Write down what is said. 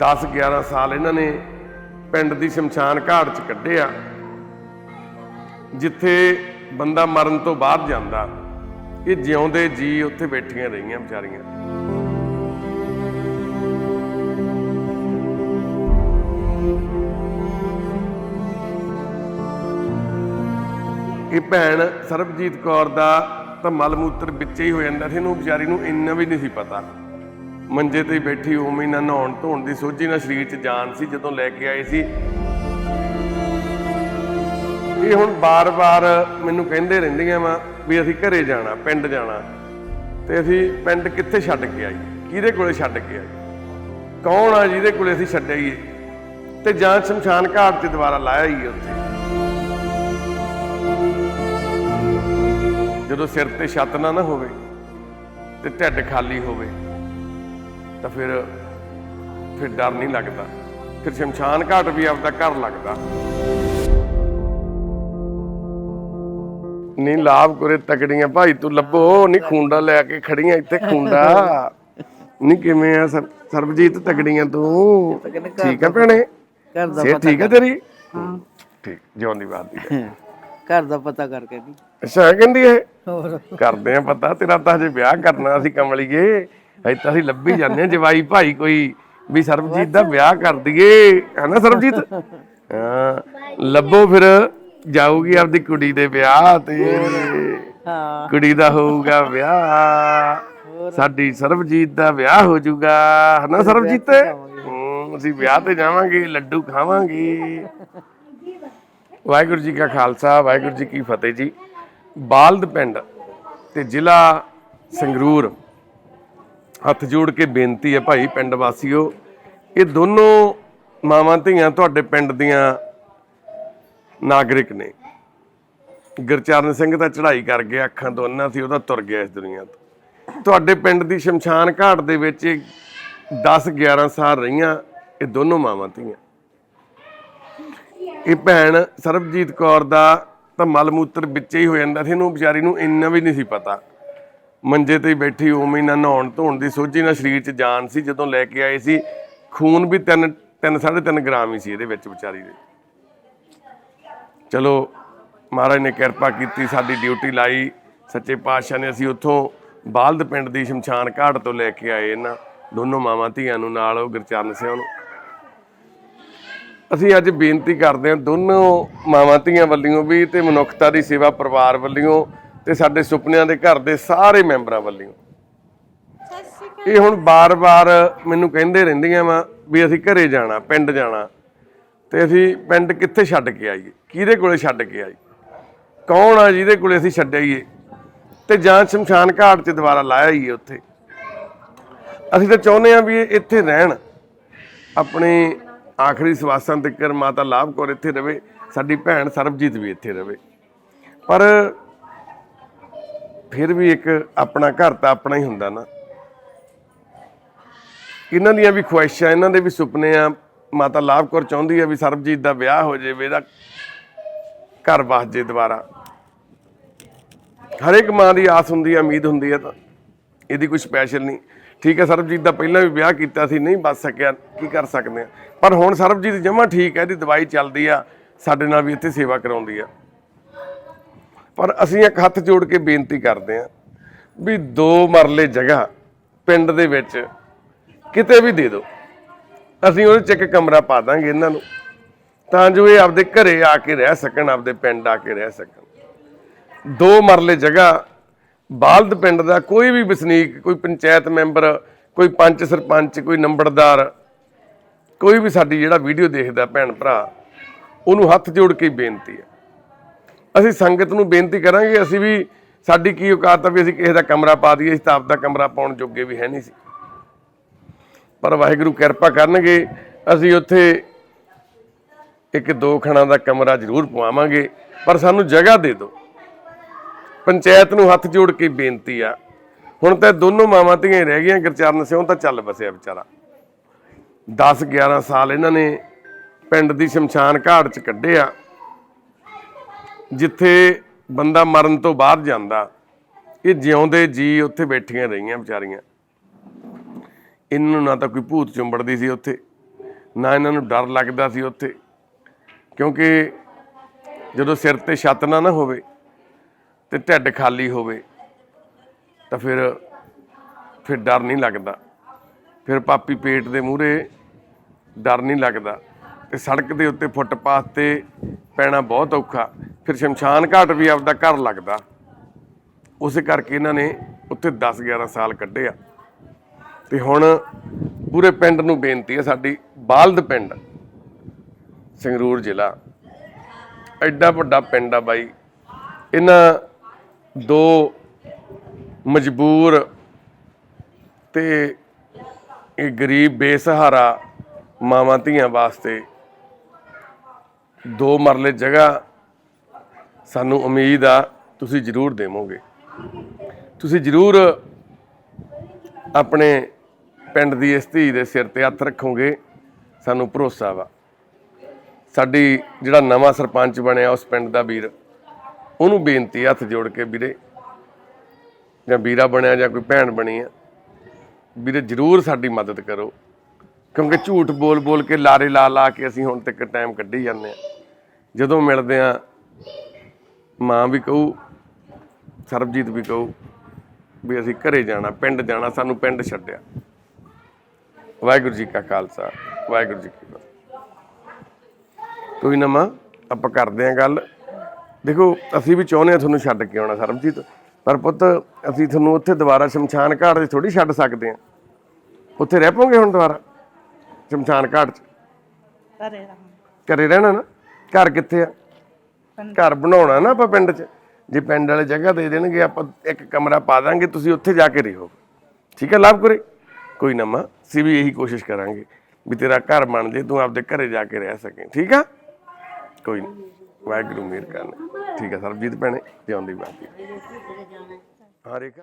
10 11 ਸਾਲ ਇਹਨਾਂ ਨੇ ਪਿੰਡ ਦੀ ਸ਼ਮਸ਼ਾਨ ਘਾਟ 'ਚ ਕੱਢਿਆ। ਜਿੱਥੇ ਬੰਦਾ ਮਰਨ ਤੋਂ ਬਾਅਦ ਜਾਂਦਾ, ਇਹ ਜਿਉਂਦੇ ਜੀ ਉੱਥੇ ਬੈਠੀਆਂ ਰਹੀਆਂ ਵਿਚਾਰੀਆਂ। ਇਹ ਭੈਣ ਸਰਬਜੀਤ ਕੌਰ ਦਾ ਤਾਂ ਮਲਮੂਤਰ ਵਿੱਚ ਹੀ ਹੋ ਜਾਂਦਾ ਸੀ ਇਹਨੂੰ ਵਿਚਾਰੀ ਨੂੰ ਇੰਨਾ ਵੀ ਨਹੀਂ ਸੀ ਪਤਾ। ਮੰਜੇ ਤੇ ਬੈਠੀ ਉਵੇਂ ਹੀ ਨਾ ਨਹਾਉਣ ਧੋਣ ਦੀ ਸੋਝੀ ਨਾ ਸਰੀਰ 'ਚ ਜਾਨ ਸੀ ਜਦੋਂ ਲੈ ਕੇ ਆਏ ਸੀ। ਇਹ ਹੁਣ ਬਾਰ-ਬਾਰ ਮੈਨੂੰ ਕਹਿੰਦੇ ਰਹਿੰਦੀਆਂ ਵਾ ਵੀ ਅਸੀਂ ਘਰੇ ਜਾਣਾ, ਪਿੰਡ ਜਾਣਾ। ਤੇ ਅਸੀਂ ਪਿੰਡ ਕਿੱਥੇ ਛੱਡ ਕੇ ਆਈ? ਕਿਹਦੇ ਕੋਲੇ ਛੱਡ ਕੇ ਆਈ? ਕੌਣ ਆ ਜਿਹਦੇ ਕੋਲੇ ਅਸੀਂ ਛੱਡਈਏ ਤੇ ਜਾਂ ਸ਼ਮਸ਼ਾਨ ਘਾਟ 'ਚ ਦੁਬਾਰਾ ਲਾਇਆ ਹੀ ਉੱਥੇ। ਜਦੋਂ ਸਿਰ ਤੇ ਛੱਤ ਨਾ ਨਾ ਹੋਵੇ ਤੇ ਢਿੱਡ ਖਾਲੀ ਹੋਵੇ। ਤਾਂ ਫਿਰ ਫਿਰ ਡਰ ਨਹੀਂ ਲੱਗਦਾ। ਫਿਰ ਸ਼ਮਸ਼ਾਨ ਘਾਟ ਵੀ ਆਪਦਾ ਘਰ ਲੱਗਦਾ। ਨਹੀਂ ਲਾਭ ਕਰੇ ਤਕੜੀਆਂ ਭਾਈ ਤੂੰ ਲੱਭੋ ਨਹੀਂ ਖੁੰਡਾ ਲੈ ਕੇ ਖੜੀਆਂ ਇੱਥੇ ਖੁੰਡਾ। ਨਹੀਂ ਕਿਵੇਂ ਆ ਸਰ- ਸਰਬਜੀਤ ਤਕੜੀਆਂ ਤੂੰ? ਠੀਕ ਆ ਭੈਣੇ? ਘਰ ਦਾ ਸੇ ਠੀਕ ਆ ਤੇਰੀ? ਠੀਕ ਜਿਉਂਦੀ ਬਾਤ ਦੀ ਘਰ ਦਾ ਪਤਾ ਕਰਕੇ ਦੀ ਅੱਛਾ ਕਹਿੰਦੀ ਹੋਰ। ਕਰਦੇ ਆ ਪਤਾ ਤੇਰਾ ਤਾਂ ਹਜੇ ਵਿਆਹ ਕਰਨਾ ਅਸੀਂ ਕਮਲੀਏ। ਤਾਂ ਅਸੀਂ ਲੱਭੀ ਜਾਂਦੇ ਆ ਜਵਾਈ ਭਾਈ ਕੋਈ ਵੀ ਸਰਬਜੀਤ ਦਾ ਵਿਆਹ ਕਰ ਦਈਏ ਹਨਾ ਸਰਬਜੀਤ? ਹਾਂ ਲੱਭੋ ਫਿਰ ਜਾਊਗੀ ਆਪਦੀ ਕੁੜੀ ਦੇ ਵਿਆਹ ਤੇ। ਹਾਂ। ਕੁੜੀ ਦਾ ਹੋਊਗਾ ਵਿਆਹ। ਸਾਡੀ ਸਰਬਜੀਤ ਦਾ ਵਿਆਹ ਹੋ ਜਾਊਗਾ ਹਨਾ ਸਰਬਜੀਤ? ਹੂੰ, ਅਸੀਂ ਵਿਆਹ ਤੇ ਜਾਵਾਂਗੇ ਲੱਡੂ ਖਾਵਾਂਗੇ। ਵਾਹਿਗੁਰੂ ਜੀ ਕਾ ਖਾਲਸਾ ਵਾਹਿਗੁਰੂ ਜੀ ਕੀ ਫਤਿਹ ਜੀ। ਬਾਲਦ ਪਿੰਡ ਤੇ ਜ਼ਿਲ੍ਹਾ ਸੰਗਰੂਰ। ਹੱਥ ਜੋੜ ਕੇ ਬੇਨਤੀ ਹੈ ਭਾਈ ਪਿੰਡ ਵਾਸੀਓ, ਇਹ ਦੋਨੋਂ ਮਾਵਾਂ ਧੀਆਂ ਤੁਹਾਡੇ ਪਿੰਡ ਦੀਆਂ ਨਾਗਰਿਕ ਨੇ। ਗੁਰਚਰਨ ਸਿੰਘ ਤਾਂ ਚੜ੍ਹਾਈ ਕਰ ਗਿਆ ਅੱਖਾਂ ਤੋਂ ਅੰਨਾ ਸੀ, ਉਹਦਾ ਤੁਰ ਗਿਆ ਇਸ ਦੁਨੀਆ ਤੋਂ। ਤੁਹਾਡੇ ਪਿੰਡ ਦੀ ਸ਼ਮਸ਼ਾਨ ਘਾਟ ਦੇ ਵਿੱਚ 10 11 ਸਾਲ ਰਹੀਆਂ ਇਹ ਦੋਨੋਂ ਮਾਵਾਂ ਧੀਆਂ। ਇਹ ਭੈਣ ਸਰਬਜੀਤ ਕੌਰ ਦਾ ਤਾਂ ਮਲ ਮੂਤਰ ਵਿੱਚ ਹੀ ਹੋ ਜਾਂਦਾ ਸੀ, ਇਹਨੂੰ ਵਿਚਾਰੀ ਨੂੰ ਇੰਨਾ ਵੀ ਨਹੀਂ ਸੀ ਪਤਾ। ਮੰਜੇ ਤੇ ਹੀ ਬੈਠੀ ਉਵੇਂ ਹੀ ਨਾ ਨਹਾਉਣ ਧੋਣ ਦੀ ਸੋਝੀ ਨਾਲ ਸਰੀਰ 'ਚ ਜਾਨ ਸੀ, ਜਦੋਂ ਲੈ ਕੇ ਆਏ ਸੀ, ਖੂਨ ਵੀ 3 3 3.5 ਗ੍ਰਾਮ ਹੀ ਸੀ ਇਹਦੇ ਵਿੱਚ ਵਿਚਾਰੀ ਦੇ। ਚਲੋ, ਮਹਾਰਾਜ ਨੇ ਕਿਰਪਾ ਕੀਤੀ, ਸਾਡੀ ਡਿਊਟੀ ਲਾਈ, ਸੱਚੇ ਪਾਤਸ਼ਾਹ ਨੇ ਅਸੀਂ ਉੱਥੋਂ ਬਾਲਦ ਪਿੰਡ ਦੀ ਸ਼ਮਸ਼ਾਨ ਘਾਟ ਤੋਂ ਲੈ ਕੇ ਆਏ ਇਹਨਾਂ ਦੋਨੋਂ ਮਾਵਾਂ ਧੀਆਂ ਨੂੰ ਨਾਲ, ਉਹ ਗੁਰਚਰਨ ਸਿੰਘ ਨੂੰ। ਅਸੀਂ ਅੱਜ ਬੇਨਤੀ ਕਰਦੇ ਹਾਂ, ਦੋਨੋਂ ਮਾਵਾਂ ਧੀਆਂ ਵੱਲੋਂ ਵੀ ਤੇ ਮਨੁੱਖਤਾ ਦੀ ਸੇਵਾ ਪਰਿਵਾਰ ਵੱਲੋਂ ਤੇ ਸਾਡੇ ਸੁਪਨਿਆਂ ਦੇ ਘਰ ਦੇ ਸਾਰੇ ਮੈਂਬਰਾਂ ਵੱਲੋਂ। ਇਹ ਹੁਣ ਬਾਰ-ਬਾਰ ਮੈਨੂੰ ਕਹਿੰਦੇ ਰਹਿੰਦੀਆਂ ਵਾ ਵੀ ਅਸੀਂ ਘਰੇ ਜਾਣਾ ਪਿੰਡ ਜਾਣਾ। ਤੇ ਅਸੀਂ ਪਿੰਡ ਕਿੱਥੇ ਛੱਡ ਕੇ ਆਈਏ? ਕਿਹਦੇ ਕੋਲੇ ਛੱਡ ਕੇ ਆਈ ਕੌਣ ਆ ਜਿਹਦੇ ਕੋਲੇ ਅਸੀਂ ਛੱਡਈਏ ਤੇ ਜਾਂ ਸ਼ਮਸ਼ਾਨ ਘਾਟ 'ਚ ਦੁਬਾਰਾ ਲਾਇਆ ਹੀ ਉੱਥੇ? ਅਸੀਂ ਤਾਂ ਚਾਹੁੰਦੇ ਆ ਵੀ ਇੱਥੇ ਰਹਿਣ। ਆਪਣੇ ਆਖਰੀ ਸਵਾਸਾਂ ਤੱਕ ਮਾਤਾ ਲਾਭ ਕੌਰ ਇੱਥੇ ਰਵੇ ਸਾਡੀ ਭੈਣ ਸਰਬਜੀਤ ਵੀ ਇੱਥੇ ਰਵੇ। ਪਰ ਫਿਰ ਵੀ ਇੱਕ ਆਪਣਾ ਘਰ ਤਾਂ ਆਪਣਾ ਹੀ ਹੁੰਦਾ ਨਾ। ਇਹਨਾਂ ਦੀਆਂ ਵੀ ਖੁਆਇਸ਼ਾਂ, ਇਹਨਾਂ ਦੇ ਵੀ ਸੁਪਨੇ ਆ। ਮਾਤਾ ਲਾਭ ਕੌਰ ਚਾਹੁੰਦੀ ਆ ਵੀ ਸਰਬਜੀਤ ਦਾ ਵਿਆਹ ਹੋ ਜਾਵੇ, ਇਹਦਾ ਘਰ ਵਸ ਜੇ ਦੁਬਾਰਾ। ਹਰ ਇੱਕ ਮਾਂ ਦੀ ਆਸ ਹੁੰਦੀ ਹੈ ਉਮੀਦ ਹੁੰਦੀ ਹੈ ਤਾਂ। ਇਹਦੀ ਕੋਈ ਸਪੈਸ਼ਲ ਨਹੀਂ। ਠੀਕ ਹੈ ਸਰਬਜੀਤ ਦਾ ਪਹਿਲਾਂ ਵੀ ਵਿਆਹ ਕੀਤਾ ਸੀ, ਨਹੀਂ ਬਚ ਸਕਿਆ, ਕੀ ਕਰ ਸਕਦੇ ਆ। ਪਰ ਹੁਣ ਸਰਬਜੀਤ ਜਮਾ ਠੀਕ ਹੈ ਇਹਦੀ ਦਵਾਈ ਚੱਲਦੀ ਆ, ਸਾਡੇ ਨਾਲ ਵੀ ਇੱਥੇ ਸੇਵਾ ਕਰਾਉਂਦੀ ਆ। ਪਰ ਅਸੀਂ ਇੱਕ ਹੱਥ ਜੋੜ ਕੇ ਬੇਨਤੀ ਕਰਦੇ ਆ ਵੀ ਦੋ ਮਰਲੇ ਜਗ੍ਹਾ ਪਿੰਡ ਦੇ ਵਿੱਚ ਕਿਤੇ ਵੀ ਦੇ ਦਿਓ। ਅਸੀਂ ਉਹਦੇ ਚ ਇੱਕ ਕਮਰਾ ਪਾ ਦਾਂਗੇ ਇਹਨਾਂ ਨੂੰ, ਤਾਂ ਜੋ ਇਹ ਆਪਦੇ ਘਰੇ ਆ ਕੇ ਰਹਿ ਸਕਣ, ਆਪਦੇ ਪਿੰਡ ਆ ਕੇ ਰਹਿ ਸਕਣ। ਦੋ ਮਰਲੇ ਜਗ੍ਹਾ ਬਾਲਦ ਪਿੰਡ ਦਾ ਕੋਈ ਵੀ ਵਸਨੀਕ, ਕੋਈ ਪੰਚਾਇਤ ਮੈਂਬਰ, ਕੋਈ ਪੰਚ ਸਰਪੰਚ, ਕੋਈ ਨੰਬਰਦਾਰ, ਕੋਈ ਵੀ ਸਾਡੀ ਜਿਹੜਾ ਵੀਡੀਓ ਦੇਖਦਾ ਭੈਣ ਭਰਾ, ਉਹਨੂੰ ਹੱਥ ਜੋੜ ਕੇ ਬੇਨਤੀ ਹੈ। ਅਸੀਂ ਸੰਗਤ ਨੂੰ ਬੇਨਤੀ ਕਰਾਂਗੇ, ਅਸੀਂ ਵੀ ਸਾਡੀ ਕੀ ਔਕਾਤ ਆ ਵੀ ਅਸੀਂ ਕਿਸੇ ਦਾ ਕਮਰਾ ਪਾ ਦਈਏ, ਅਸੀਂ ਤਾਂ ਆਪਦਾ ਕਮਰਾ ਪਾਉਣ ਜੋਗੇ ਵੀ ਹੈ ਨਹੀਂ ਸੀ। ਪਰ ਵਾਹਿਗੁਰੂ ਕਿਰਪਾ ਕਰਨਗੇ, ਅਸੀਂ ਉੱਥੇ ਇੱਕ ਦੋ ਖਣਾ ਦਾ ਕਮਰਾ ਜ਼ਰੂਰ ਪਵਾਵਾਂਗੇ, ਪਰ ਸਾਨੂੰ ਜਗ੍ਹਾ ਦੇ ਦਿਓ। ਪੰਚਾਇਤ ਨੂੰ ਹੱਥ ਜੋੜ ਕੇ ਬੇਨਤੀ ਆ। ਹੁਣ ਤਾਂ ਦੋਨੋਂ ਮਾਵਾਂ ਧੀਆਂ ਰਹਿ ਗਈਆਂ ਗੁਰਚਰਨ ਸਿੰਘ ਤਾਂ ਚੱਲ ਬਸਿਆ ਵਿਚਾਰਾ। 10 11 ਸਾਲ ਇਹਨਾਂ ਨੇ ਪਿੰਡ ਦੀ ਸ਼ਮਸ਼ਾਨ ਘਾਟ 'ਚ ਕੱਢੇ ਆ ਜਿੱਥੇ ਬੰਦਾ ਮਰਨ ਤੋਂ ਬਾਅਦ ਜਾਂਦਾ, ਇਹ ਜਿਉਂਦੇ ਜੀ ਉੱਥੇ ਬੈਠੀਆਂ ਰਹੀਆਂ ਵਿਚਾਰੀਆਂ। ਇਹਨਾਂ ਨੂੰ ਨਾ ਤਾਂ ਕੋਈ ਭੂਤ ਚੁੰਬੜਦੀ ਸੀ ਉੱਥੇ, ਨਾ ਇਹਨਾਂ ਨੂੰ ਡਰ ਲੱਗਦਾ ਸੀ ਉੱਥੇ, ਕਿਉਂਕਿ ਜਦੋਂ ਸਿਰ ਤੇ ਛੱਤ ਨਾ ਨਾ ਹੋਵੇ ਤੇ ਢਿੱਡ ਖਾਲੀ ਹੋਵੇ, ਤਾਂ ਫਿਰ ਫਿਰ ਡਰ ਨਹੀਂ ਲੱਗਦਾ। ਫਿਰ ਪਾਪੀ ਪੇਟ ਦੇ ਮੂਹਰੇ ਡਰ ਨਹੀਂ ਲੱਗਦਾ। ਤੇ ਸੜਕ ਦੇ ਉੱਤੇ ਫੁੱਟਪਾਥ ਤੇ ਪੈਣਾ ਬਹੁਤ ਔਖਾ। ਫਿਰ ਸ਼ਮਸ਼ਾਨ ਘਾਟ ਵੀ ਆਪਦਾ ਘਰ ਲੱਗਦਾ। ਉਸੇ ਕਰਕੇ ਇਹਨਾਂ ਨੇ ਉੱਥੇ 10 11 ਸਾਲ ਕੱਢੇ ਆ ਤੇ ਹੁਣ ਪੂਰੇ ਪਿੰਡ ਨੂੰ ਬੇਨਤੀ ਹੈ, ਸਾਡੀ ਬਾਲਦ ਪਿੰਡ, ਸੰਗਰੂਰ ਜ਼ਿਲ੍ਹਾ। ਐਡਾ ਵੱਡਾ ਪਿੰਡ ਆ ਬਾਈ। ਇਹਨਾਂ ਦੋ ਮਜਬੂਰ ਤੇ ਇਹ ਗਰੀਬ ਬੇਸਹਾਰਾ ਮਾਵਾਂ ਧੀਆਂ ਵਾਸਤੇ ਦੋ ਮਰਲੇ ਜਗ੍ਹਾ ਸਾਨੂੰ ਉਮੀਦ ਆ, ਤੁਸੀਂ ਜ਼ਰੂਰ ਦੇਵੋਗੇ। ਤੁਸੀਂ ਜ਼ਰੂਰ ਆਪਣੇ ਪਿੰਡ ਦੀ ਇਸ ਧੀ ਦੇ ਸਿਰ ਤੇ ਹੱਥ ਰੱਖੋਗੇ, ਸਾਨੂੰ ਭਰੋਸਾ ਵਾ। ਸਾਡੀ ਜਿਹੜਾ ਨਵਾਂ ਸਰਪੰਚ ਬਣਿਆ ਉਸ ਪਿੰਡ ਦਾ ਵੀਰ, ਉਹਨੂੰ ਬੇਨਤੀ ਹੱਥ ਜੋੜ ਕੇ ਵੀਰੇ, ਜਾਂ ਵੀਰਾ ਬਣਿਆ ਜਾਂ ਕੋਈ ਭੈਣ ਬਣੀ ਆ, ਵੀਰੇ ਜਰੂਰ ਸਾਡੀ ਮਦਦ ਕਰੋ। ਕਿਉਂਕਿ ਝੂਠ ਬੋਲ ਬੋਲ ਕੇ ਲਾਰੇ ਲਾ ਲਾ ਕੇ ਅਸੀਂ ਹੁਣ ਤੱਕ ਟਾਈਮ ਕੱਢੀ ਜਾਂਦੇ ਆ। ਜਦੋਂ ਮਿਲਦੇ ਆ ਮਾਂ ਵੀ ਕਹੂ ਸਰਬਜੀਤ ਵੀ ਕਹੂ ਵੀ ਅਸੀਂ ਘਰੇ ਜਾਣਾ ਪਿੰਡ ਜਾਣਾ ਸਾਨੂੰ ਪਿੰਡ ਛੱਡਿਆ। ਵਾਹਿਗੁਰੂ ਜੀ ਕਾ ਖਾਲਸਾ ਵਾਹਿਗੁਰੂ ਜੀ ਕੀ ਫਤਿਹ। ਕੋਈ ਨਾ ਮਾਂ ਆਪਾਂ ਕਰਦੇ ਆਂ ਗੱਲ। ਦੇਖੋ ਅਸੀਂ ਵੀ ਚਾਹੁੰਦੇ ਆ ਤੁਹਾਨੂੰ ਛੱਡ ਕੇ ਆਉਣਾ ਸਰਬਜੀਤ ਪਰ ਪੁੱਤ ਅਸੀਂ ਤੁਹਾਨੂੰ ਉੱਥੇ ਦੁਬਾਰਾ ਸ਼ਮਸ਼ਾਨ ਘਾਟ 'ਤੇ ਥੋੜੀ ਛੱਡ ਸਕਦੇ ਆ। ਉੱਥੇ ਰਹਿ ਪੋਗੇ ਹੁਣ ਦੁਬਾਰਾ ਸ਼ਮਸ਼ਾਨ ਘਾਟ 'ਚ? ਘਰੇ ਰਹਿਣਾ ਨਾ? ਘਰ ਕਿੱਥੇ ਆ? ਘਰ ਬਣਾਉਣਾ ਨਾ ਆਪਾਂ ਪਿੰਡ 'ਚ। ਜੇ ਪਿੰਡ ਵਾਲੇ ਜਗ੍ਹਾ ਦੇ ਦੇਣਗੇ ਆਪਾਂ ਇੱਕ ਕਮਰਾ ਪਾ ਦਾਂਗੇ ਤੁਸੀਂ ਉੱਥੇ ਜਾ ਕੇ ਰਹੋ। ਠੀਕ ਹੈ ਲਾਭ ਕਰੇ? ਕੋਈ ਨਾ ਮਾਂ ਅਸੀਂ ਵੀ ਇਹੀ ਕੋਸ਼ਿਸ਼ ਕਰਾਂਗੇ ਵੀ ਤੇਰਾ ਘਰ ਬਣ ਜੇ ਤੂੰ ਆਪਦੇ ਘਰੇ ਜਾ ਕੇ ਰਹਿ ਸਕੇ। ਠੀਕ ਆ? ਕੋਈ ਨਹੀਂ ਵਾਹਿਗੁਰੂ ਮਿਹਰ ਕਰਨ। ਠੀਕ ਹੈ ਸਰਬਜੀਤ ਭੈਣੇ ਜਿਉਂਦੀ ਬਾਕੀ ਹਾਂ ਰੇਖਾ